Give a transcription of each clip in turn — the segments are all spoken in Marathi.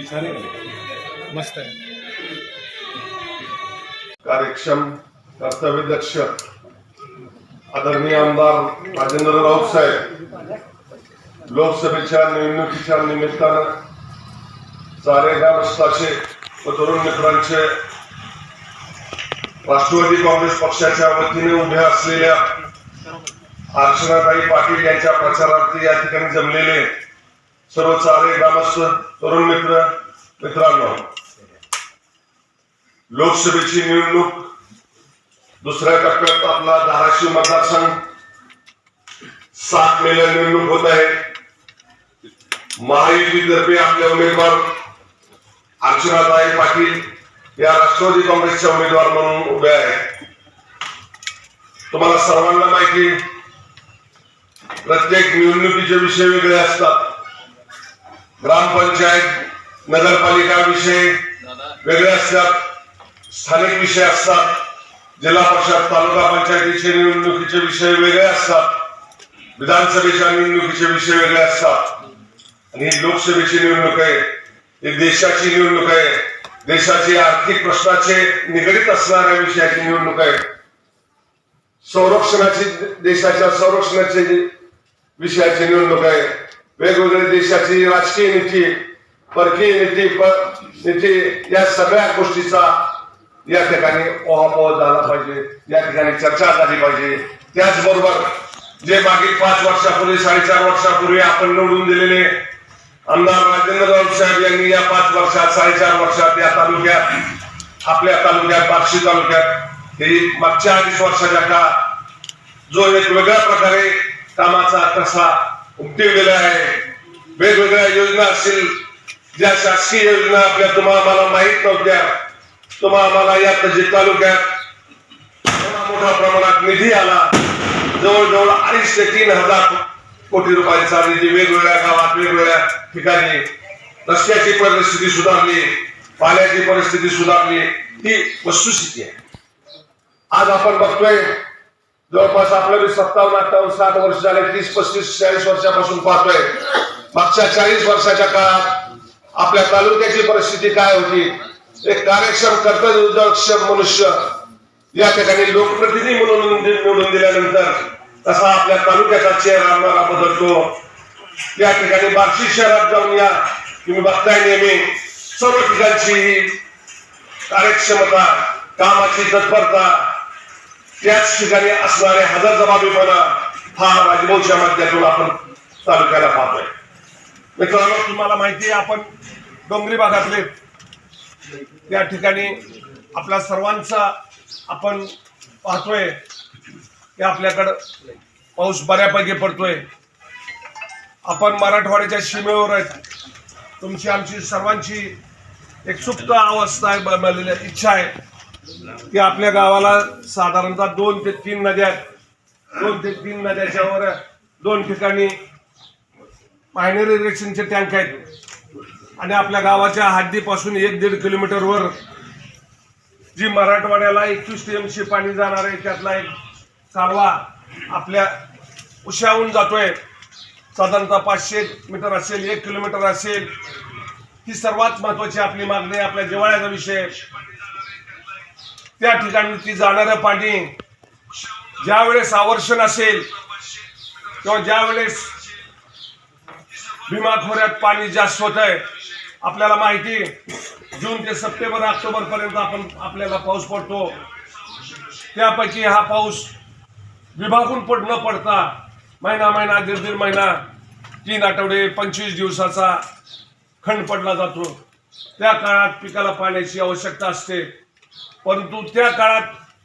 नाही? मस्त आहे कार्यक्षम कर्तव्यदक्ष आदरणीय आमदार राजेंद्र राऊत साहेब लोकसभेच्या निवडणुकीच्या निमित्तानं सारे ग्रामस्थाचे व तरुण मित्रांचे राष्ट्रवादी काँग्रेस पक्षाच्या वतीने उभ्या असलेल्या अर्चनाताई पाटील यांच्या प्रचारार्थ या ठिकाणी जमलेले सर्व चारे ग्रामस्थ तरुण मित्र मित्रांनो लोकसभेची निवडणूक दुसऱ्या टप्प्यात आपला धाराशिव मतदारसंघ सात मेला निवडणूक होत आहे. महायुतीतर्फे आपले उमेदवार अर्चनाताई पाटील या राष्ट्रवादी काँग्रेसच्या उमेदवार म्हणून उभे आहेत. तुम्हाला सर्वांना माहिती प्रत्येक निवडणुकीचे विषय वेगळे असतात. ग्रामपंचायत नगरपालिका विषय वेगळे असतात स्थानिक विषय असतात जिल्हा परिषद तालुका पंचायतीचे निवडणुकीचे विषय वेगळे असतात विधानसभेच्या निवडणुकीचे विषय वेगळे असतात. आणि ही लोकसभेची निवडणूक आहे ही देशाची निवडणूक आहे देशाची आर्थिक प्रश्नाचे निगडीत असणाऱ्या विषयाची निवडणूक आहे. संरक्षणाची देशाच्या संरक्षणाची विषयाची निवडणूक आहे. वेगवेगळ्या देशाची राजकीय नीती परकीय नीती नीती या सगळ्या गोष्टीचा या ठिकाणी ओहापोह झाला पाहिजे या ठिकाणी चर्चा झाली पाहिजे. त्याचबरोबर जे मागील पाच वर्षापूर्वी साडेचार वर्षापूर्वी आपण निवडून दिलेले आमदार राजेंद्र राऊत साहेब यांनी या पाच वर्षात साडेचार वर्षात या तालुक्यात आपल्या तालुक्यात बार्शी तालुक्यात हे मागच्या अडीच वर्षाच्या का जो एक वेगळ्या प्रकारे कामाचा कसा उमटवलेला आहे. वेगवेगळ्या योजना असतील ज्या शासकीय योजना आपल्या तुम्हाला आम्हाला माहीत नव्हत्या. तुम्हा आम्हाला या तजी तालुक्यात एवढा मोठ्या प्रमाणात निधी आला. जवळजवळ अडीच ते तीन हजार कोटी रुपयांचा निधी वेगवेगळ्या गावात वेगवेगळ्या ठिकाणी रस्त्याची परिस्थिती सुधारली पाण्याची परिस्थिती सुधारली. ही वस्तुस्थिती आहे. आज आपण बघतोय जवळपास आपल्याला सत्तावन्न अठ्ठावन्न साठ वर्ष झाले तीस पस्तीस चाळीस वर्षापासून पाहतोय. मागच्या चाळीस वर्षाच्या काळात आपल्या तालुक्याची परिस्थिती काय होती? एक कार्यक्षम कर्तव्यक्षम मनुष्य या ठिकाणी लोकप्रतिनिधी म्हणून निवडून दिल्यानंतर तसा आपल्या तालुक्याचा चेहरा आम्हाला बदलतो. या ठिकाणी बार्शी शहरात जाऊन या. तुम्ही बघताय नेहमी सर्व ठिकाणची ही कार्यक्षमता कामाची तत्परता त्याच ठिकाणी असणारे हजर जबाबीपणा हा राजभाऊच्या माध्यमातून आपण तालुक्याला पाहतोय. मित्रांनो तुम्हाला माहिती आहे आपण डोंगरी भागातले. त्या ठिकाणी आपल्या सर्वांचा आपण पाहतोय. की आपल्याकडं पाऊस बऱ्यापैकी पडतोय. आपण मराठवाड्याच्या सीमेवर आहेत. तुमची आमची सर्वांची एक सुप्त अवस्था आहे. इच्छा आहे. की आपल्या गावाला साधारणतः दोन ते तीन नद्या दोन ते तीन नद्याच्यावर दोन ठिकाणी मायनर इरेक्शनचे टँक आहेत. आणि आपल्या गावाच्या हद्दीपासून एक दीड किलोमीटरवर जी मराठवाड्याला एकवीस टीएमसी पाणी जाणार आहे त्यातला एक चालवा आपल्या उशाहून जातोय. साधारणतः पाचशे मीटर असेल एक किलोमीटर असेल. ही सर्वात महत्वाची आपली मागणी आपल्या जिवाळ्याचा विषय त्या ठिकाणी ती जाणारं पाणी ज्या वेळेस आवर्षण असेल किंवा ज्या वेळेस भीमा खोऱ्यात पाणी जास्त होत आहे आपल्याला माहिती जून ते सप्टेंबर ऑक्टोबर पर्यंत आपण आपल्याला पाऊस पडतो. त्यापैकी हा पाऊस विभागून पड न पडता महिना महिना दीड दीड महिना तीन आठवडे पंचवीस दिवसाचा खंड पडला जातो. त्या काळात पिकाला पाण्याची आवश्यकता असते. परंतु त्या काळात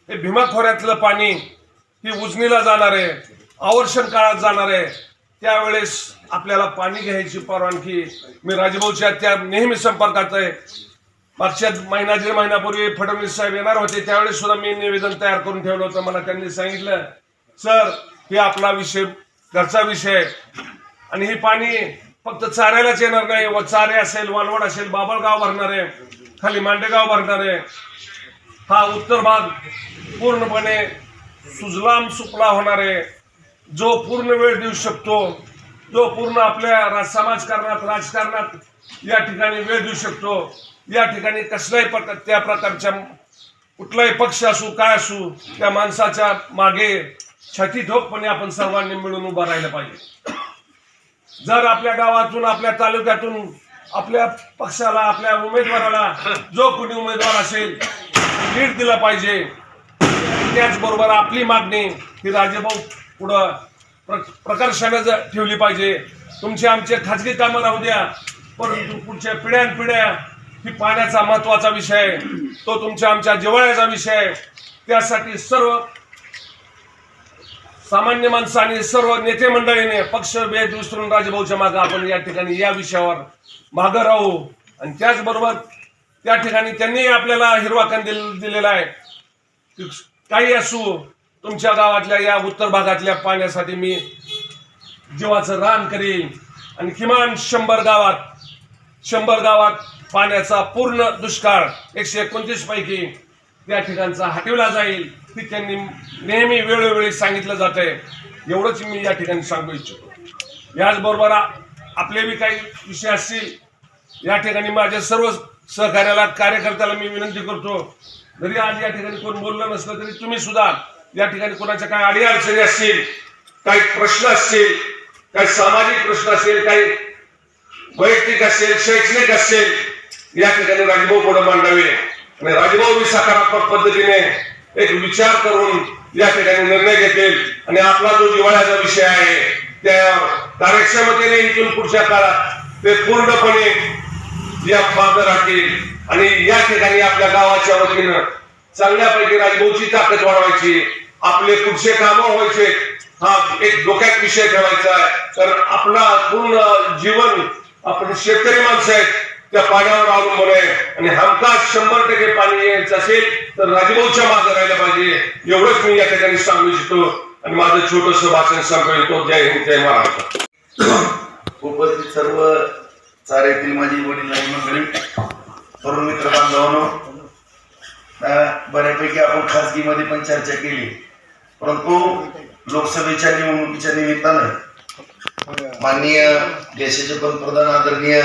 हे भीमा खोऱ्यातलं पाणी ही उजनीला जाणार आहे आवर्षण काळात जाणार आहे. त्यावेळेस आपल्याला पाणी घ्यायची परवानगी मी राजभाऊच्या त्या नेहमी संपर्कात आहे. मागच्या महिना दीड महिन्यापूर्वी फडणवीस साहेब येणार होते त्यावेळेस सुद्धा मी निवेदन तयार करून ठेवलं होतं. मला त्यांनी सांगितलं सर हे आपला विषय घरचा विषय आहे. आणि हे पाणी फक्त चाऱ्यालाच येणार नाही. व चारे असेल वालवड असेल बाबळगाव भरणार आहे. खाली मांडेगाव भरणार आहे. हा उत्तर भाग पूर्णपणे सुजलाम सुकला होणार आहे जो पूर्ण वेळ देऊ शकतो जो पूर्ण आपल्या राज समाजकारणात राजकारणात या ठिकाणी वेळ देऊ शकतो या ठिकाणी कसल्याही प्रकार त्या प्रकारच्या कुठलाही पक्ष असू काय असू त्या माणसाच्या मागे छाती ठोकपणे आपण सर्वांनी मिळून उभा राहिलं पाहिजे. जर आपल्या गावातून आपल्या तालुक्यातून आपल्या पक्षाला आपल्या उमेदवाराला जो कोणी उमेदवार असेल लीड दिला पाहिजे. त्याचबरोबर आपली मागणी ही राजेभाऊ पुढं प्र प्रकर्षाने ठेवली पाहिजे. तुमचे आमचे खाजगी कामं राहू द्या परंतु पुढच्या पिढ्यानपिढ्या ही पाण्याचा महत्त्वाचा विषय आहे तो तुमच्या आमच्या जिवाळ्याचा विषय. आहे त्यासाठी सर्व सामान्य माणसाने सर्व नेते मंडळीने पक्ष भेद विसरून राजभाऊच्या मागे आपण या ठिकाणी या विषयावर मागं राहू. आणि त्याचबरोबर त्या ठिकाणी त्यांनी आपल्याला हिरवा कंदील दिलेला आहे. काही असू तुमच्या गावातल्या या उत्तर भागातल्या पाण्यासाठी मी जीवाचं रान करीन. आणि किमान शंभर गावात शंभर गावात पाण्याचा पूर्ण दुष्काळ एकशे एकोणतीस पैकी त्या ठिकाणचा हटवला जाईल ती त्यांनी नेहमी वेळोवेळी सांगितलं जात आहे एवढंच मी या ठिकाणी सांगू इच्छितो. याचबरोबर आपले बी काही विषय असतील या ठिकाणी माझ्या सर्व सहकार्याला कार्यकर्त्याला मी विनंती करतो. जरी आज या ठिकाणी कोण बोललं नसलं तरी तुम्ही सुद्धा या ठिकाणी कोणाच्या काही अडीअडचणी असतील काही प्रश्न असतील काही सामाजिक प्रश्न असेल काही वैयक्तिक असेल शैक्षणिक असेल या ठिकाणी राजभाऊ पुढे मांडावे. आणि राजभाऊ मी सकारात्मक पद्धतीने एक विचार करून या ठिकाणी निर्णय घेतील. आणि आपला जो जिव्हाळ्याचा विषय आहे त्या कार्यक्षमतेने इथून पुढच्या काळात ते पूर्णपणे या मागं राहतील आणि या ठिकाणी आपल्या गावाच्या वतीनं चांगल्यापैकी राजभोची ताकद वाढवायची आपले पुढचे काम व्हायचे हा एक डोक्यात विषय ठेवायचा आहे. तर आपला पूर्ण जीवन आपण शेतकरी माणसं आहेत त्या पाण्यावर अवलंबून आहे. आणि हमखास शंभर टक्के पाणी यायचं असेल तर राजभाऊच्या मागे राहिलं पाहिजे. एवढंच मी या ठिकाणी सांगू इच्छितो. आणि माझं छोटस भाषण संपवितो जय हिंद जय महाराष्ट्र. उपस्थित सर्व चारेतील माझी वडील आणि मंडळी. तरुण मित्र बांधवांनो बऱ्यापैकी आपण खासगीमध्ये पण चर्चा केली. परंतु लोकसभेच्या निवडणुकीच्या निमित्तानं माननीय देशाचे पंतप्रधान आदरणीय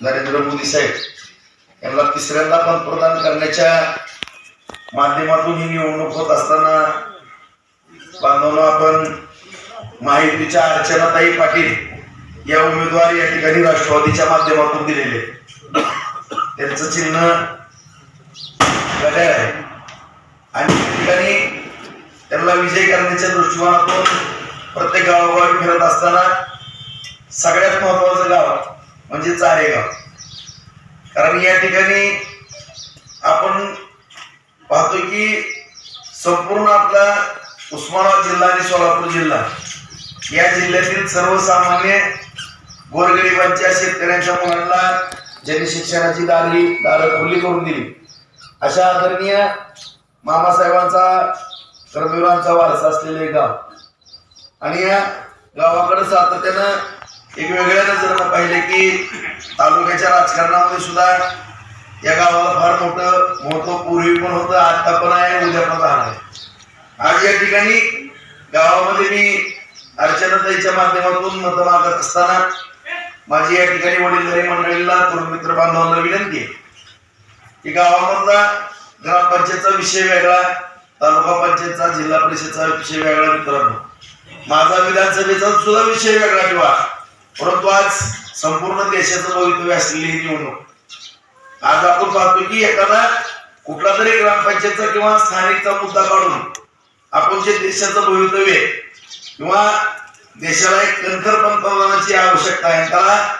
नरेंद्र मोदी साहेब यांना तिसऱ्यांदा पंतप्रधान करण्याच्या माध्यमातून ही निवडणूक होत असताना बांधवांना आपण माहितीच्या अर्चनाताई पाटील या उमेदवार या ठिकाणी राष्ट्रवादीच्या माध्यमातून दिलेले. त्यांचं चिन्ह घड्याळ आहे. आणि त्या ठिकाणी त्यांना विजय करण्याच्या दृष्टिकोनातून प्रत्येक गावोगावी फिरत असताना सगळ्यात महत्वाचं गाव म्हणजे चारेगाव. कारण या ठिकाणी आपण पाहतो की संपूर्ण आपला उस्मानाबाद जिल्हा आणि सोलापूर जिल्हा या जिल्ह्यातील सर्वसामान्य गोरगरिबांच्या शेतकऱ्यांच्या मुलांना ज्यांनी शिक्षणाची दारी दारं खुली करून दिली. अशा आदरणीय मामासाहेबांचा कर्मवीरांचा वारसा असलेले गाव. आणि या गावाकडे सातत्यानं एक वेगळ्या नजरेनं पाहिले की तालुक्याच्या राजकारणामध्ये सुद्धा या गावाला फार मोठं महत्त्व पूर्वी पण होतं आता पण आहे उद्या पण राहणार आहे. आज या ठिकाणी गावामध्ये मी अर्चनाताईच्या माध्यमातून मत मागत असताना माझी या ठिकाणी वडीलधारी मंडळीला तरुण मित्र बांधवांना विनंती आहे की गावामधला ग्रामपंचायतचा विषय वेगळा तालुका पंचायतचा जिल्हा परिषदचा विषय वेगळा मित्रांनो. माझा विधानसभेचा सुद्धा विषय वेगळा ठेवा परंतु आज संपूर्ण देशाचं भवितव्य असलेली ही निवडणूक. आज आपण पाहतो की एखादा कुठला तरी ग्रामपंचायतचा किंवा स्थानिकचा मुद्दा काढून आपण जे देशाचं भवितव्य किंवा देशाला एक कणखर पंतप्रधानाची आवश्यकता आहे. त्याला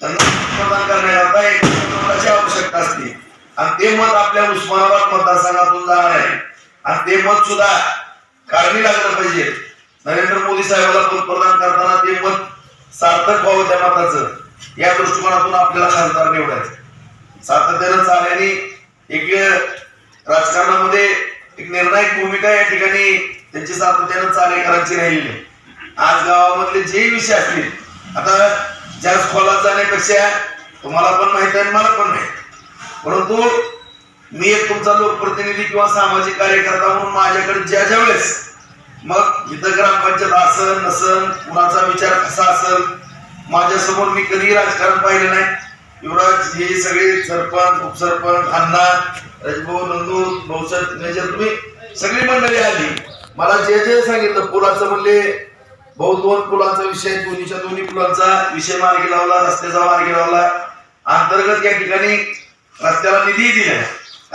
त्यांना पंतप्रधान करण्याकरता एक पंतप्रधानाची आवश्यकता असते. आणि ते मत आपल्या उस्मानाबाद मतदारसंघातून जाणार आहे. आणि ते मत सुद्धा कारणी लागलं पाहिजे. नरेंद्र मोदी साहेबाला पंतप्रधान करताना ते मत सार्थक व्हावं त्या मताचं. या दृष्टिकोनातून आपल्याला खासदार निवडायचं. सातत्यानं चालल्याने एक राजकारणामध्ये एक निर्णायक भूमिका या ठिकाणी त्यांची सातत्यानं चालेकरांची राहिली आहे. आज गावामधले जे विषय असतील आता जास्त खोलात जाण्यापेक्षा तुम्हाला पण माहीत आहे आणि मला पण माहीत. परंतु मी एक तुमचा लोकप्रतिनिधी किंवा सामाजिक कार्यकर्ता म्हणून माझ्याकडे ज्या ज्या वेळेस मग इथं ग्रामपंचायत असन नसन कुणाचा विचार कसा असल माझ्यासमोर मी कधीही राजकारण पाहिलं नाही. युवराज हे सगळे सरपंच उपसरपंच अण्णा राजभाऊ नंदू भाऊसाहेब तुम्ही सगळी मंडळी आली. मला जे जे सांगितलं पुराचं म्हणले भाऊ दोन पुलांचा विषय दोन्हीच्या दोन्ही पुलांचा विषय मार्गी लावला रस्त्याचा मार्गी लावला. अंतर्गत या ठिकाणी रस्त्याला निधी दिला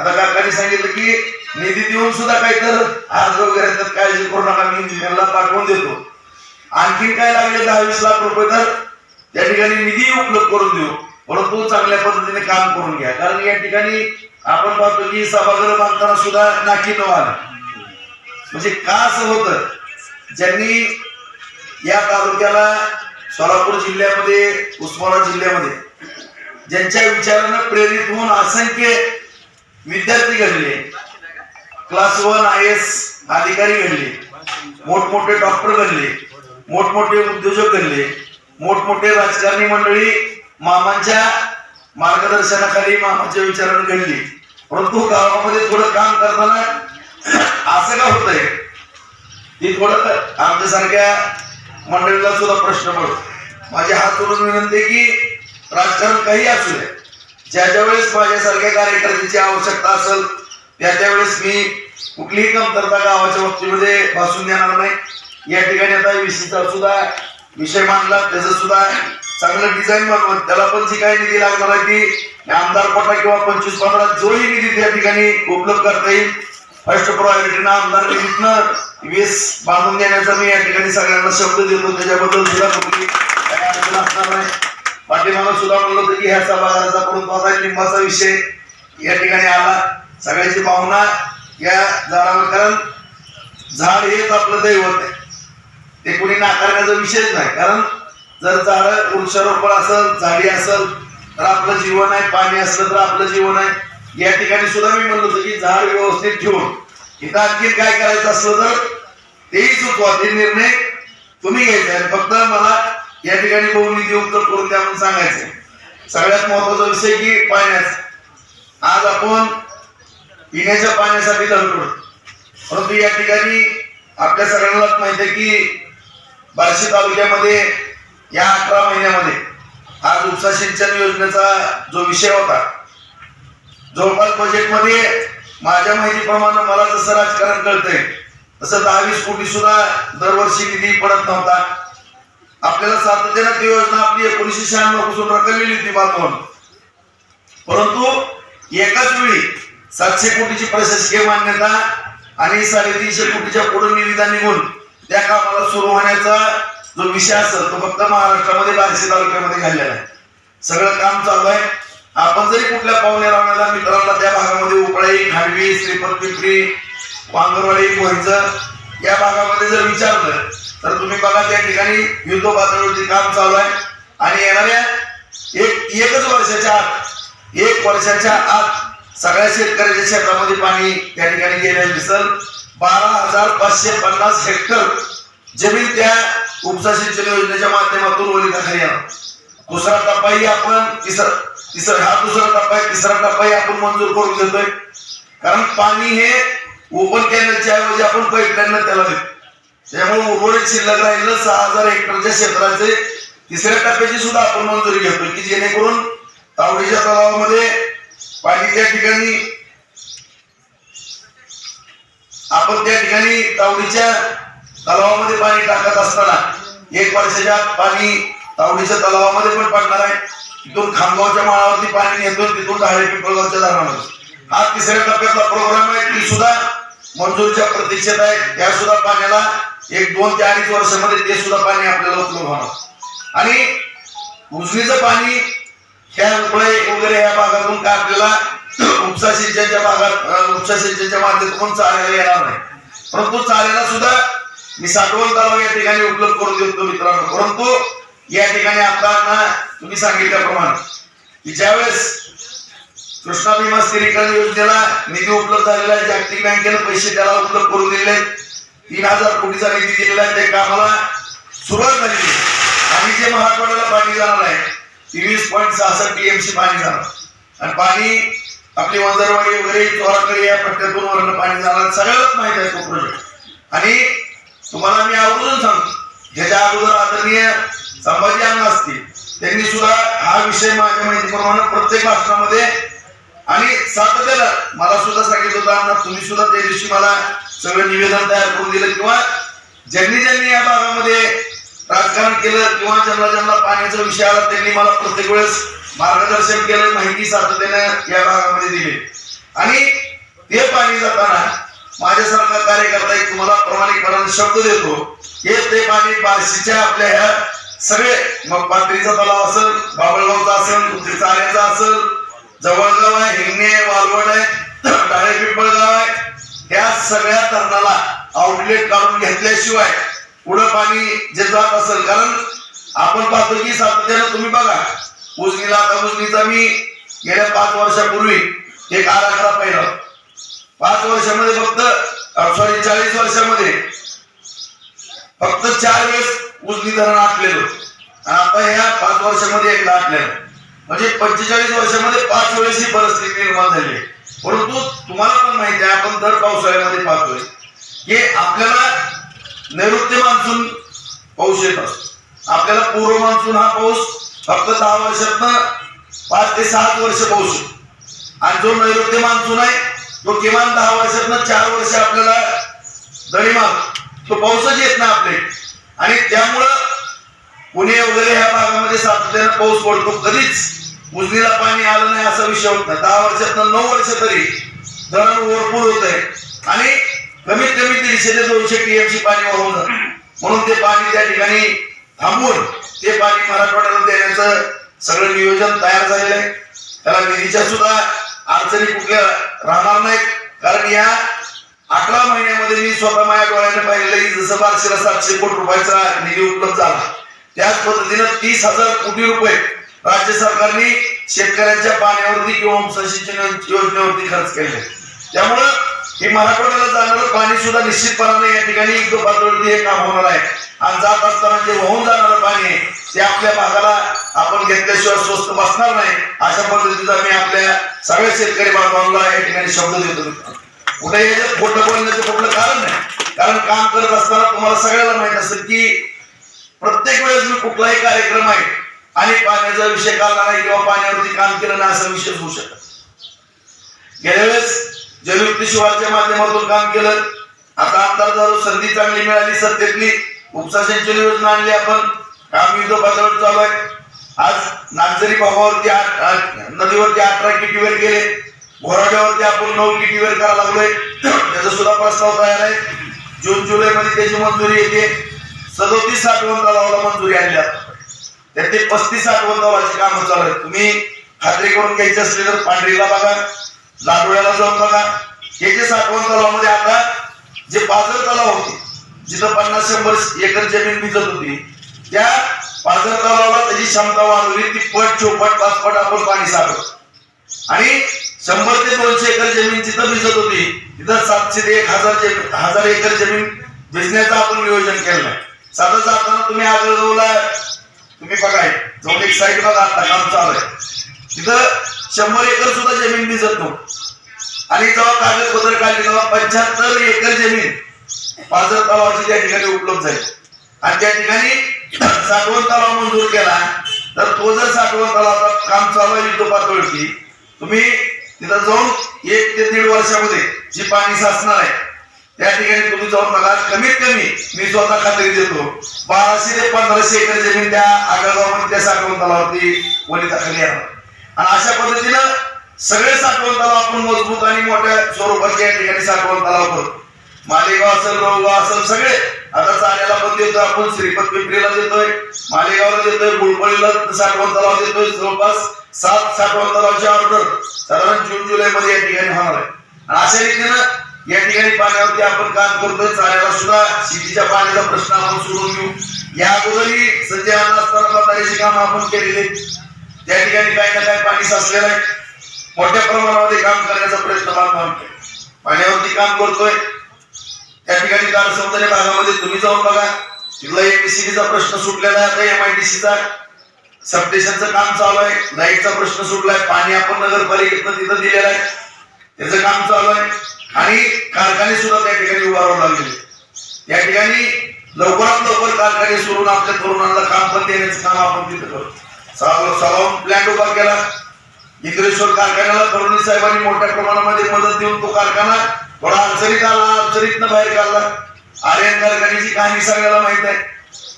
आता काकांनी सांगितलं की निधी देऊन सुद्धा काही तर अर्ज वगैरे तर काळजी करू नका मी इंजिनियरला पाठवून देतो. आणखी काय लागले दहा वीस लाख रुपये तर त्या ठिकाणी निधी उपलब्ध करून देऊ. परंतु चांगल्या पद्धतीने काम करून घ्या. कारण या ठिकाणी आपण पाहतो की सभागृह बांधताना सुद्धा नाकी न म्हणजे का असं होतं? ज्यांनी या तालुक्याला सोलापूर जिल्ह्यामध्ये उस्मानाबाद जिल्ह्यामध्ये ज्यांच्या विचारानं प्रेरित होऊन असंख्य विद्यार्थी घडले. क्लास वन आय एस अधिकारी घडले. मोठमोठे डॉक्टर घडले. मोठमोठे उद्योजक घडले. मोठमोठे राजकारणी मंडळी मामांच्या मार्गदर्शनाखाली मामाच्या विचारानं घडली. परंतु गावामध्ये थोडं काम करताना असं का होतंय? की थोडं आमच्यासारख्या मंडळीला सुद्धा प्रश्न पडतो. माझी हात करून विनंती की राजकारण काही असू दे. ज्या ज्या वेळेस माझ्यासारख्या कार्यकर्त्यांची आवश्यकता असेल त्या त्यावेळेस मी कुठलीही कमतरता गावाच्या बाबतीमध्ये भासून देणार नाही. या ठिकाणी आता विषयीचा सुद्धा विषय मांडला त्याचं सुद्धा चांगलं डिझाईन बनवत त्याला पण जी काही निधी लागणार आहे ती आमदार कोटा किंवा पंचवीस पंधरा जोही निधी त्या ठिकाणी उपलब्ध करता येईल. फर्स्ट प्रायोरिटीनं आमदार निधीतनं वीस बांधून देण्याचा मी या ठिकाणी सगळ्यांना शब्द देतो. त्याच्याबद्दल सुद्धा कुठली काही अडचण असणार नाही. पाठीमागं सुद्धा म्हणलं होतं की ह्या सभागृहाचा परंतु लिंबाचा विषय या ठिकाणी आला. सगळ्याची भावना या झाडावर कारण झाड हेच आपलं दैवत आहे. ते कोणी नाकारण्याचा विषयच नाही. कारण जर झाड वृक्षारोपण असेल झाडी असेल तर आपलं जीवन आहे. पाणी असलं तर आपलं जीवन आहे. या ठिकाणी सुद्धा मी म्हणलो होतो की झाड व्यवस्थित ठेवून इथं आणखी काय करायचं असलं तर तेही सुचवा ते निर्णय तुम्ही घ्यायचा आहे. फक्त मला या ठिकाणी बहु निधी उपलब्ध करून द्या म्हणून सांगायचं सगळ्यात महत्त्वाचा विषय की पाण्याचा. आज आपण पिण्याच्या पाण्यासाठी धडपड परंतु या ठिकाणी आपल्या सगळ्यांनाच माहिती आहे की बार्शी तालुक्यामध्ये या अकरा महिन्यामध्ये आज उपसा सिंचन योजनेचा जो विषय होता जवळपास बजेटमध्ये माझ्या माहितीप्रमाणे मला जसं राजकारण कळतंय तसं दहावीस कोटी सुद्धा दरवर्षी निधी पडत नव्हता. आपल्याला सातत्यानं ती योजना आपली एकोणीसशे शहाण्णवपासून रखडलेली होती बांधवून परंतु एकाच वेळी सातशे कोटीची प्रशासकीय मान्यता आणि साडेतीनशे कोटीच्या पुढे निविदा निघून त्या कामाला सुरू होण्याचा जो विषय असेल तो फक्त महाराष्ट्रामध्ये बारशे तालुक्यामध्ये घालेला आहे. सगळं काम चालू आहे. आपण जरी कुठल्या पाहुणे रावण्याला मित्रांना त्या भागामध्ये उपळाई खांडवी श्रीपद पिंपरी वांगरवाडी भोईंज या भागामध्ये जर विचारलं तर तुम्ही बघा त्या ठिकाणी युद्ध पातळीवरती काम चालू आहे. आणि येणाऱ्या एक एकच वर्षाच्या आत एक वर्षाच्या आत सगळ्या शेतकऱ्याच्या शेतामध्ये पाणी त्या ठिकाणी गेलेलं दिसल. बारा हजार पाचशे पन्नास हेक्टर जमीन त्या उपसा सिंचन योजनेच्या माध्यमातून ओलिताखाली येणार दुसरा टप्पाही आपण तिसरा तिसरा हा दुसरा टप्पा आहे तिसरा टप्पाही आपण मंजूर करून घेतोय कारण पाणी हे ओपन कॅनलच्या ऐवजी आपण पाईपलाईन त्याला देतो. त्यामुळे उर्वरित शिल्लक राहिलं सहा हजार हेक्टरच्या क्षेत्राचे. तिसऱ्या टप्प्याची सुद्धा आपण मंजुरी घेतोय की जेणेकरून तावडीच्या तलावामध्ये पाणी त्या ठिकाणी आपण त्या ठिकाणी तावडीच्या तलावामध्ये पाणी टाकत असताना एक वर्षाच्या पाणी तावडीच्या तलावामध्ये पण पडणार आहे. तिथून खामगावच्या माळावरती पाणी नेतो तिथून ढाळे पिंपळगावच्या धरणामध्ये. हा तिसऱ्या टप्प्यातला प्रोग्राम आहे ती सुद्धा मंजूरच्या प्रतीक्षेत आहे. त्या सुद्धा पाण्याला एक दोन ते अडीच वर्षामध्ये ते सुद्धा पाणी आपल्याला उपलब्ध होणार. आणि उजनीचं पाणी ह्या उपळे वगैरे या भागातून काय आपल्याला उपसा सिंचनच्या भागात उपसा सिंचनच्या माध्यमातून चालायला येणार नाही. परंतु चालायला सुद्धा मी साठवण तलाव या ठिकाणी उपलब्ध करून देतो मित्रांनो. परंतु या ठिकाणी आता तुम्ही सांगितल्याप्रमाणे की ज्यावेळेस कृष्णा भीमा स्थिरीकरण योजनेला निधी उपलब्ध झालेला आहे जागतिक बँकेने पैसे त्याला उपलब्ध करून दिले तीन हजार कोटीचा निधी दिलेला आहे त्या कामाला सुरुवात झालेली आणि जे मराठवाड्याला पाणी जाणार आहे तेवीस पॉईंट सहासष्ट टीएमसी पाणी जाणार. आणि पाणी आपली वंजरवाडी वगैरे चोराकडे या पट्ट्यातून वरण पाणी जाणार. सगळ्यालाच माहिती आहे तो प्रोजेक्ट आणि तुम्हाला मी आवर्जून सांगतो ज्याच्या अगोदर आदरणीय संभाजी अण्णा असतील. त्यांनी सुद्धा हा विषय माझ्या माहितीप्रमाणे प्रत्येक भाषणामध्ये आणि सातत्याला मला सुद्धा सांगितलं होतं अण्णा तुम्ही सुद्धा त्या दिवशी मला सगळं निवेदन तयार करून दिलं किंवा ज्यांनी ज्यांनी या भागामध्ये राजकारण केलं किंवा ज्यांना ज्यांना पाण्याचा विषय आला त्यांनी मला प्रत्येक वेळेस मार्गदर्शन केलं माहिती सातत्याने या भागामध्ये दिली. आणि ते पाणी जाताना माझ्यासारखा कार्यकर्ता एक तुम्हाला प्रामाणिकपणाने शब्द देतो हे ते पाणी बार्शीच्या आपल्या ह्या सगळे मग पात्रीचा तलाव असेल बाबळगावचा असेल तुमचे चाऱ्याचा असेल जवळगाव आहे हिंगणे आहे, वालवड आहे डाळे पिंपळगाव आहे या सगळ्या धरणाला आउटलेट काढून घेतल्याशिवाय पुढं पाणी जे जात असेल कारण आपण पाहतो की सातत्यानं तुम्ही बघा उजनीला आता उजनीचा मी गेल्या पाच वर्षापूर्वी एक आराखडा पाहिला. पाच वर्षामध्ये फक्त सॉरी चाळीस वर्षामध्ये फक्त चार वेळेस उजनी धरण आटलेलं आणि आता ह्या पाच वर्षामध्ये एकदा आटलेलं म्हणजे पंचेचाळीस वर्षामध्ये पाच वेळेस ही परिस्थिती निर्माण झाली आहे. परंतु तुम्हाला पण माहिती आहे आपण दर पावसाळ्यामध्ये पाहतोय की आपल्याला नैऋत्य मान्सून पाऊस येत असतो आपल्याला पूर्व मान्सून हा पाऊस फक्त दहा वर्षातनं पाच ते सात वर्ष पाऊस येतो. आणि जो नैऋत्य मान्सून आहे तो किमान दहा वर्षातनं चार वर्ष आपल्याला दडी मारतो तो पाऊसच येत नाही आपले आणि त्यामुळं पुणे वगैरे ह्या भागामध्ये सातत्यानं पाऊस पडतो कधीच. उजनीला पाणी आलं नाही असा विषय होत नाही. दहा वर्षातनं नऊ वर्ष तरी धरण ओरपूर होत आहे. आणि कमीत कमी दीडशे ते दोनशे टीएमसी पाणी वाहून म्हणून ते पाणी त्या ठिकाणी थांबवून ते पाणी मराठवाड्याला देण्याचं सगळं नियोजन तयार झालेलं आहे. त्याला निधीच्या सुद्धा अडचणी कुठल्या राहणार नाहीत. कारण या अकरा महिन्यामध्ये मी स्वतः माझ्या डोळ्याने पाहिलेलं की जसं बारशेला सातशे कोटी रुपयाचा निधी उपलब्ध झाला. त्याच पद्धतीनं तीस हजार कोटी रुपये राज्य सरकारने शेतकऱ्यांच्या पाण्यावरती किंवा उपसिंचन योजनेवरती खर्च केले. त्यामुळं हे मराठवाड्याला जाणारं पाणी सुद्धा निश्चितपणाने या ठिकाणी युद्ध पातळीवरती हे काम होणार आहे. आणि जात असताना जे वाहून जाणारं पाणी ते आपल्या भागाला आपण घेतल्याशिवाय स्वस्त बसणार नाही अशा पद्धतीचा मी आपल्या सगळ्या शेतकरी बांधवांना या ठिकाणी शब्द देतो. कुठे याच्यात खोटं बोलण्याचं कुठलं कारण नाही. कारण काम करत असताना तुम्हाला सगळ्याला माहीत असेल की प्रत्येक वेळेस मी कुठलाही कार्यक्रम आहे आणि पाण्याचा विषय काढला नाही किंवा पाण्यावरती काम केलं नाही असा विषय होऊ शकत गेल्या वेळेस जलयुक्त शिवारच्या माध्यमातून काम केलं. आता आमदार झालो संधी चांगली मिळाली सत्तेतली उपसा सिंचन योजना आणली आपण. काम युद्ध पातळीवर चालू आहे. आज नागझरी भागावरती आठ- नदीवरती अठरा किटीवर गेले. घोराड्यावरती आपण नऊ किटीवर करायला लागलोय. त्याचा सुद्धा प्रस्ताव तयार आहे. जून जुलै मध्ये त्याची मंजुरी येते. सदोतीस साठवण तलावाला मंजुरी आणली आता ते पस्तीस साठवण तलावाची कामं चालू आहेत. तुम्ही खात्री करून घ्यायची असली तर पांढरीला बघा लाडोळ्याला जाऊन बघा. याचे साठवण तलावामध्ये आता जे पाझर तलाव होते जिथं पन्नास शंभर एकर जमीन भिजत होती त्या पाझर तलावाला त्याची क्षमता वाढवली. ती पट चौपट पाचपट आपण पाणी साठवतो. आणि शंभर ते दोनशे एकर जमीन जिथं भिजत होती तिथं सातशे ते एक हजार हजार एकर जमीन भिजण्याचं आपण नियोजन केलं आहे साधं जाताना तुम्ही आगळगावला तुम्ही बघा जाऊन एक साईड बघा आता काम चालू आहे. तिथं शंभर एकर सुद्धा जमीन भिजत नव्हती. आणि जेव्हा कागदपत्र काढली तेव्हा पंच्याहत्तर एकर जमीन पाझर तलावाची त्या ठिकाणी उपलब्ध आहे. आणि त्या ठिकाणी साठवण तलाव मंजूर केला तर तो जर साठवण तलावाचं काम चालू आहे युद्ध पातळीची तुम्ही तिथं जाऊन एक ते दीड वर्षामध्ये जी पाणी साचणार आहे त्या ठिकाणी तुम्ही जाऊन बघा कमीत कमी मी स्वतः खात्री देतो बाराशे ते पंधराशे एकर जमीन त्या आगळगावमध्ये त्या साठवण तलावावरती वलिताखाली येणार. आणि अशा पद्धतीनं सगळे साठवण तलाव आपण मजबूत आणि मोठ्या स्वरूपाच्या या ठिकाणी साठवण तलाव करतो मालेगाव असेल रोगाव असेल सगळे. आता चाऱ्याला पण देतोय आपण श्रीपत पिंपरीला देतोय मालेगावला देतोय गुळपळीला साठवण तलाव देतोय जवळपास सात सात तलावाची ऑर्डर. साधारण जून जुलै मध्ये या ठिकाणी होणार आहे. आणि अशा रीतीनं या ठिकाणी पाण्यावरती आपण काम करतोय. चाऱ्याला सुद्धा शेतीच्या पाण्याचा प्रश्न आपण सोडून घेऊ या अगोदरही संजय अण्णा असताना काम आपण केलेले. त्या ठिकाणी काही ना काही पाणी साचलेलं आहे. मोठ्या प्रमाणामध्ये काम करण्याचा प्रयत्न बांधतो पाण्यावरती काम करतोय. त्या ठिकाणी काल सौंदर्य भागामध्ये तुम्ही जाऊन बघा. तिथला एमसीबीचा प्रश्न सुटलेला आहे. आता एमआयडीसीचा सबस्टेशनचं काम चालू आहे. लाईटचा प्रश्न सुटलाय. पाणी आपण नगरपालिकेतनं तिथं दिलेलं आहे. त्याचं काम चालू आहे. आणि कारखाने सुद्धा त्या ठिकाणी उभारावं लागलेले या ठिकाणी लवकरात लवकर कारखाने सुरू आपल्या तरुणांना काम पण देण्याचं काम आपण तिथं करतो. सलाम प्लॅन उभा केला. इंद्रेश्वर कारखान्याला करुणी साहेबांनी मोठ्या प्रमाणामध्ये मदत देऊन तो कारखाना थोडा अडचणीत आला अडचणीतनं बाहेर काढला. आर्यन कारखान्याची कहाणी सगळ्याला माहीत आहे.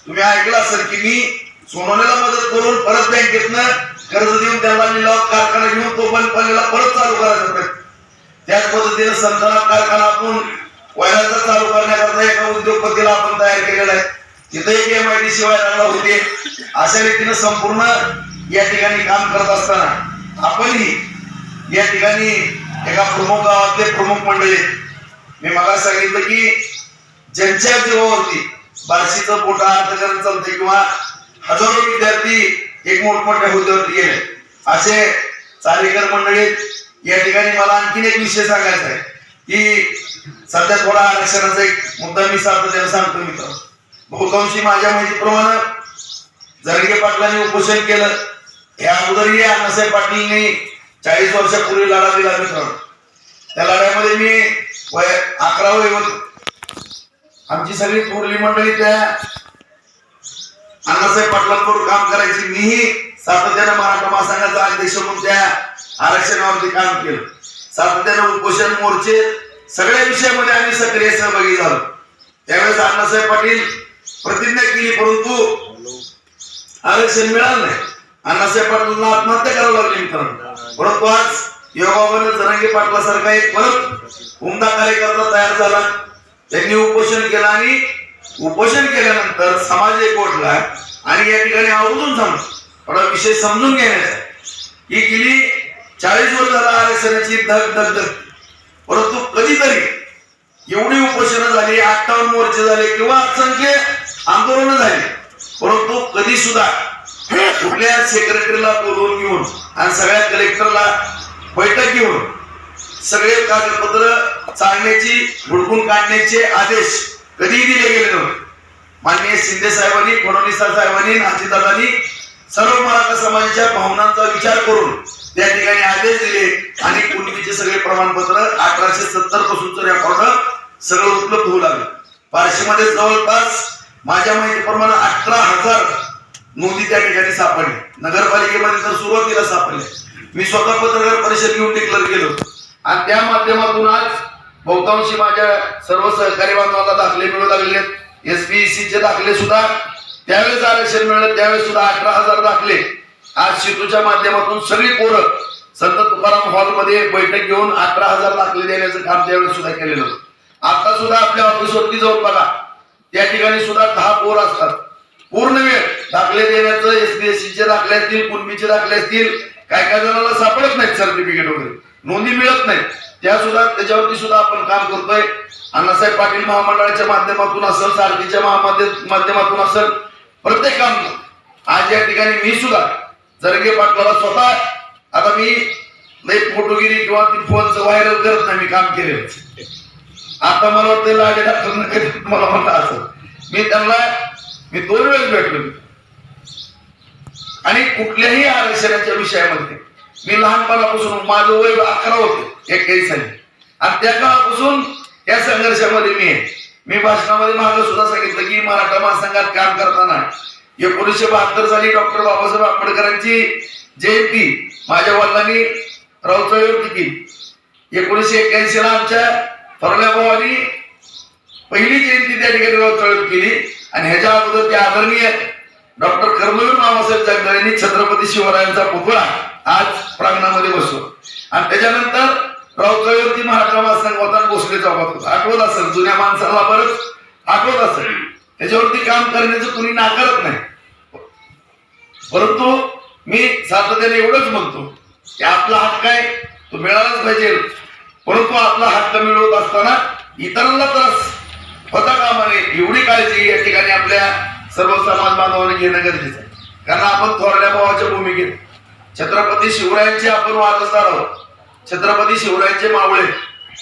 तुम्ही ऐकलं असेल की मी सोमानेला मदत करून परत बँकेतनं कर्ज देऊन त्याला लिलाव कारखाना घेऊन तो पण पल्ल्याला परत चालू करायचा प्रयत्न. त्याच पद्धतीने संतनाथ कारखाना आपण वयाचा चालू करण्याकरता एका उद्योगपतीला आपण तयार केलेला आहे. तिथे एक शिवाय वैराला होते. अशा रीतीने संपूर्ण या ठिकाणी काम करत असताना आपणही या ठिकाणी एका प्रमुख गावातले प्रमुख मंडळी मी मला सांगितलं की ज्यांच्या जीवावरती बारशीचं पोटा अर्थकरण चालतंय किंवा हजारो विद्यार्थी एक मोठमोठ्या हुद्द्यावरती गेले. असे चारेकर मंडळीत या ठिकाणी मला आणखीन एक विषय सांगायचा आहे. की सध्या थोडा आरक्षणाचा एक मुद्दा मी सातत्याने सांगतो मित्र. बहुतांशी माझ्या माहितीप्रमाणे जरगे पाटलांनी उपोषण केलं. या अगोदरही अण्णासाहेब पाटीलनी चाळीस वर्षापूर्वी लढा दिला मित्र त्या लढ्यामध्ये मी वय अकरा वय होतो. आमची सगळी थोरली मंडळी त्या अण्णासाहेब पाटलांकडून काम करायची. मीही सातत्यानं मराठा महासंघाचा अध्यक्ष म्हणून त्या आरक्षणावरती काम केलं. सातत्यानं उपोषण मोर्चे सगळ्या विषयामध्ये आम्ही सक्रिय सहभागी झालो. त्यावेळेस अण्णासाहेब पाटील प्रतिज्ञा केली परंतु आरक्षण मिळालं नाही. अण्णासाहेब पाटलांना आत्महत्या करावं लागली मित्रांनो. परंतु आज योगावर जरंगी पाटलासारखा एक परत उमदा कार्यकर्ता तयार झाला. त्यांनी उपोषण केलं आणि उपोषण केल्यानंतर समाज एक ओढला आणि या ठिकाणी आवर्जून सांग थोडा विषय समजून घेण्याचा की गेली चाळीस वर्ष झाला आरक्षणाची धग धग धग. परंतु कधीतरी एवढी उपोषणं झाली अठ्ठावन्न मोर्चे झाले किंवा असंख्य आंदोलन झाली परंतु कधी सुद्धा कुठल्या सेक्रेटरीला बोलवून घेऊन आणि सगळ्या कलेक्टरला बैठक घेऊन सगळे कागदपत्र चालण्याची हुडकून काढण्याचे आदेश कधीही दिले गेले नव्हते माननीय शिंदे साहेबांनी फडणवीस साहेबांनी नाथीदादांनी सर्व मराठा समाजाच्या भावनांचा विचार करून त्या ठिकाणी आदेश दिले आणि कुणबीचे सगळे प्रमाणपत्र अठराशे सत्तर पासूनचं रेकॉर्ड सगळं उपलब्ध होऊ लागलं. पारशीमध्ये जवळपास माझ्या माहितीप्रमाणे अठरा हजार नोंदी त्या ठिकाणी सापडली नगरपालिकेमध्ये तर सुरुवातीला सापडले मी स्वतः पत्रकार परिषद घेऊन डिक्लेअर केलं आणि त्या माध्यमातून आज बहुतांशी माझ्या सर्व सहकारी बांधवांना दाखले मिळू लागले एस चे दाखले सुद्धा त्यावेळेस आरक्षण मिळलं त्यावेळेस सुद्धा अठरा हजार दाखले. आज शितूच्या माध्यमातून सगळी पोरं संत तुकाराम हॉलमध्ये बैठक घेऊन अठरा हजार दाखले देण्याचं काम त्यावेळेस सुद्धा केलेलं होतं. आता सुद्धा आपल्या ऑफिसवरती जाऊन बघा. त्या ठिकाणी सुद्धा दहा पोर असतात. पूर्ण वेळ दाखले देण्याचं एसबीएससी चे दाखले असतील कुणबीचे दाखले असतील काय काय जणांना सापडत नाहीत सर्टिफिकेट वगैरे. नोंदी मिळत नाही त्या सुद्धा त्याच्यावरती सुद्धा आपण काम करतोय. अण्णासाहेब पाटील महामंडळाच्या माध्यमातून असेल सारथीच्या महामाध्य- माध्यमातून असेल प्रत्येक काम आज या ठिकाणी मी सुद्धा जरगे पाटलाला स्वतः आता मी लई फोटोगिरी किंवा ती फोनचं व्हायरल करत नाही मी काम केलेलं. आता मला वाटतं लागे डॉक्टरनं मला म्हणलं असं. मी त्यांना मी दोन वेळेस भेटलो. आणि कुठल्याही आरक्षणाच्या विषयामध्ये मी लहानपणापासून माझं वय अकरा होते एक्केचाळीस साली आणि त्या काळापासून या संघर्षामध्ये मी आहे. मी भाषणामध्ये मागं सुद्धा सांगितलं की मराठा महासंघात काम करताना एकोणीसशे बहात्तर साली डॉक्टर बाबासाहेब आंबेडकरांची जयंती माझ्या वडिलांनी रावचळीवरती केली एकोणीसशे एक्क्याऐंशी ला आमच्या थोरल्या भावानी पहिली जयंती त्या ठिकाणी रावचळीवर केली. आणि ह्याच्या अगोदर ते आदरणीय डॉक्टर कर्मवीर मामासाहेब यांनी छत्रपती शिवरायांचा पुतळा आज प्रांगणामध्ये बसलो आणि त्याच्यानंतर रावचळीवरती मराठा महासंघ होता भोसले चौकात होता. आठवत असेल जुन्या माणसाला बरंच आठवत असेल. त्याच्यावरती काम करण्याचं कुणी नाकारत नाही. परंतु मी सातत्याने एवढंच म्हणतो की आपला हक्क आहे तो मिळालाच पाहिजे. परंतु आपला हक्क मिळवत असताना इतरांना त्रास होता कामा नये एवढी काळजी या ठिकाणी आपल्या सर्व समाज बांधवांनी घेणं गरजेचं आहे. कारण आपण थोरल्या भावाच्या भूमिकेत छत्रपती शिवरायांचे आपण वारसदार आहोत. छत्रपती शिवरायांचे मावळे.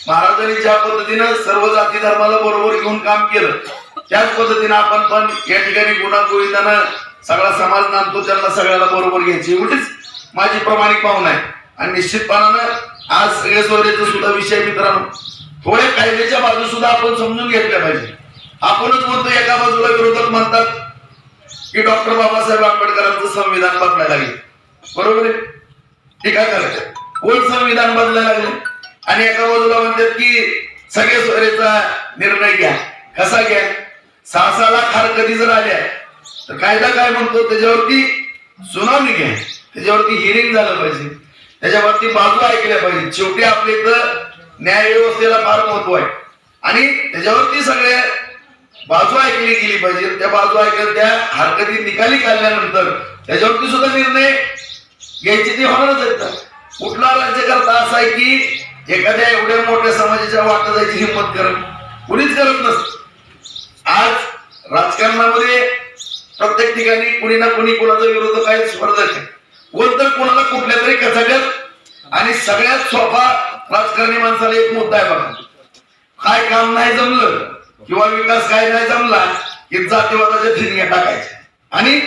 महाराजांनी ज्या पद्धतीनं सर्व जाती धर्माला बरोबर घेऊन काम केलं त्याच पद्धतीनं आपण पण या ठिकाणी गुणागोविंदानं सगळा समाज नांदतो त्यांना सगळ्याला बरोबर घ्यायची. एवढीच माझी प्रामाणिक भावना आहे. आणि निश्चितपणानं आज सगळे सोयरेचा सुद्धा विषय मित्रांनो थोडे कायद्याच्या बाजू सुद्धा आपण समजून घेतल्या पाहिजे. आपणच म्हणतो एका बाजूला विरोधक म्हणतात की डॉक्टर बाबासाहेब आंबेडकरांचं संविधान बदलायला लागेल. बरोबर आहे? काय करायचं? कोण संविधान बदलायला लागले? आणि एका बाजूला म्हणतात की सगळे सोयरेचा निर्णय घ्या. कसा घ्या? सहा खार कधी जर आल्या तर कायदा काय म्हणतो? त्याच्यावरती सुनावणी घ्या. त्याच्यावरती हिअरिंग झालं पाहिजे. त्याच्यावरती बाजू ऐकल्या पाहिजे. शेवटी आपल्या इथं न्याय व्यवस्थेला फार महत्त्व आहे. आणि त्याच्यावरती सगळ्या बाजू ऐकली गेली पाहिजे. त्या बाजू ऐकल्या त्या हरकती निकाली काढल्यानंतर त्याच्यावरती सुद्धा निर्णय घ्यायची ती होणारच आहेत कुठला राज्यकर्ता असा आहे की एखाद्या एवढ्या मोठ्या समाजाच्या वाटा जायची हिंमत करत कुणीच करत नसत. आज राजकारणामध्ये प्रत्येक ठिकाणी कुणी ना कुणी कुणाचा विरोध आहे स्पर्धक आहे. कोण तर कोणाला कुठल्या तरी कथागत आणि सगळ्यात सोपा राजकारणी माणसाला एक मुद्दा आहे बघा. काय काम नाही जमलं किंवा विकास काय नाही जमला की जातीवादाच्या ठिणग्या टाकायच्या आणि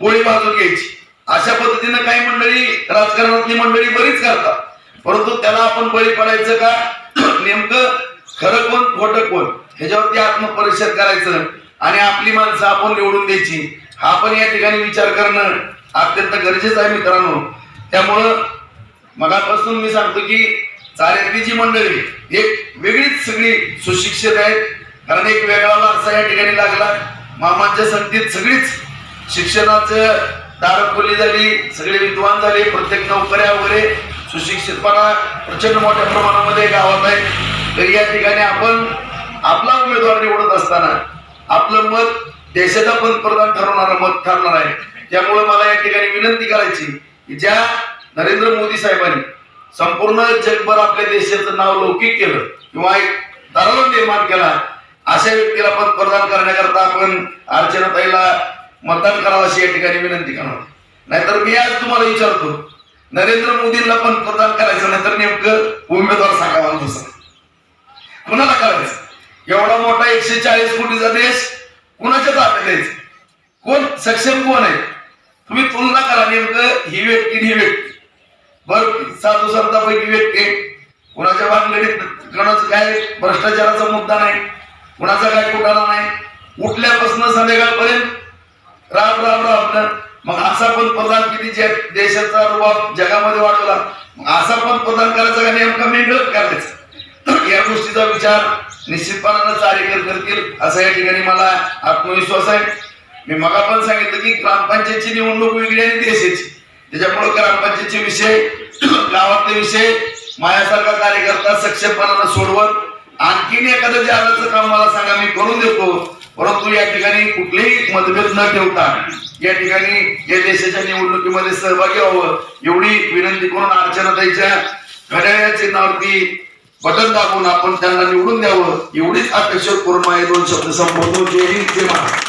पोळी बाजून घ्यायची. अशा पद्धतीनं काही मंडळी राजकारणातली मंडळी बरीच करतात. परंतु त्याला आपण बळी पडायचं का? नेमकं खरं कोण खोटं कोण? ह्याच्यावरती आत्मपरिषद करायचं आणि आपली माणसं आपण निवडून द्यायची. हा पण या ठिकाणी विचार करणं अत्यंत गरजेचं आहे मित्रांनो. त्यामुळं मगापासून मी सांगतो की चाऱ्यातली जी मंडळी एक वेगळीच सगळी सुशिक्षित आहेत. कारण एक वेगळा वारसा या ठिकाणी लागला. मामांच्या संगतीत सगळीच शिक्षणाचं दार खोली झाली सगळे विद्वान झाले प्रत्येक नोकऱ्या वगैरे सुशिक्षितपणा प्रचंड मोठ्या प्रमाणामध्ये गावात आहे. तर या ठिकाणी आपण आपला उमेदवार निवडत असताना आपलं मत देशाचा पंतप्रधान ठरवणारं मत ठरणार आहे. त्यामुळे मला या ठिकाणी विनंती करायची की ज्या नरेंद्र मोदी साहेबांनी संपूर्ण जगभर आपल्या देशाचं नाव लौकिक केलं किंवा एक दराला निर्माण केला अशा व्यक्तीला पंतप्रधान करण्याकरता आपण अर्चनाताईला मतदान करावं अशी या ठिकाणी विनंती करणार. नाहीतर मी आज तुम्हाला विचारतो नरेंद्र मोदींना पंतप्रधान करायचं नाहीतर नेमकं उमेदवार सांगावा दुसरा कुणाला करायचं? एवढा मोठा एकशे चाळीस कोटीचा देश कुणाच्या ताब्यात द्यायचं कोण? सक्षम कोण आहे? तुम्ही तुलना करा नेमकं ही व्यक्ती ही व्यक्ती. बर साधू संतापैकी व्यक्ती आहे. कुणाच्या भानगडीत कोणाचं काय भ्रष्टाचाराचा मुद्दा नाही कुणाचा काय कुठाला नाही. उठल्यापासून संध्याकाळपर्यंत राम राम राम. मग असा पण प्रदान किती देशाचा रुबाब जगामध्ये वाढवला मग असा पण प्रदान करायचा का नेमका मेंढळत करायचं? या गोष्टीचा विचार निश्चितपणानं कार्यकर करतील असा या ठिकाणी मला आत्मविश्वास आहे. मी मगा पण सांगितलं की ग्रामपंचायतची निवडणूक वेगळी आणि देशाची. त्याच्यामुळे ग्रामपंचायतचे विषय गावातले विषय माझ्यासारखा कार्यकर्ता सक्षमपणानं सोडवत आणखीन एखादं जागाचं काम मला सांगा मी करून देतो. परंतु या ठिकाणी कुठलेही मतभेद न ठेवता या ठिकाणी या देशाच्या निवडणुकीमध्ये सहभागी व्हावं एवढी विनंती करून अर्चनाताईच्या घड्याळ्या चिन्हावरती बटन दाबून आपण त्यांना निवडून द्यावं एवढीच अपेक्षा करून माझे दोन शब्द संबोधून जय हिंद जय महाराष्ट्र.